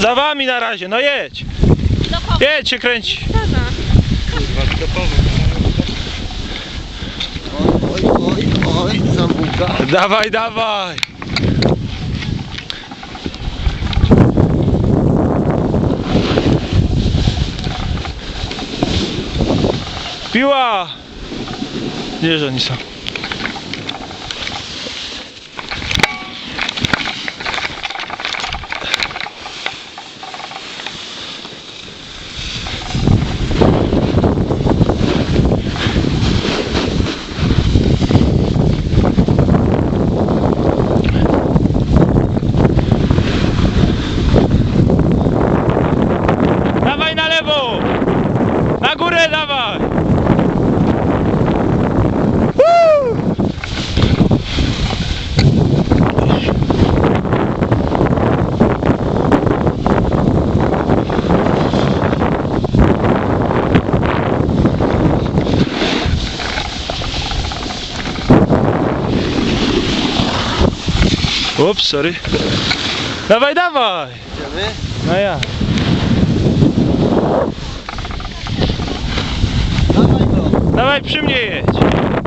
Za wami na razie, no jedź. Jedź się kręci. Oj, oj, oj, zambuka. Dawaj, dawaj. Piła! Gdzie że oni są? Dawaj na lewo! Na górę dawaj! Ups, sorry. Dawaj, dawaj! Idziemy? No ja. Dawaj go. Dawaj przy mnie jedź.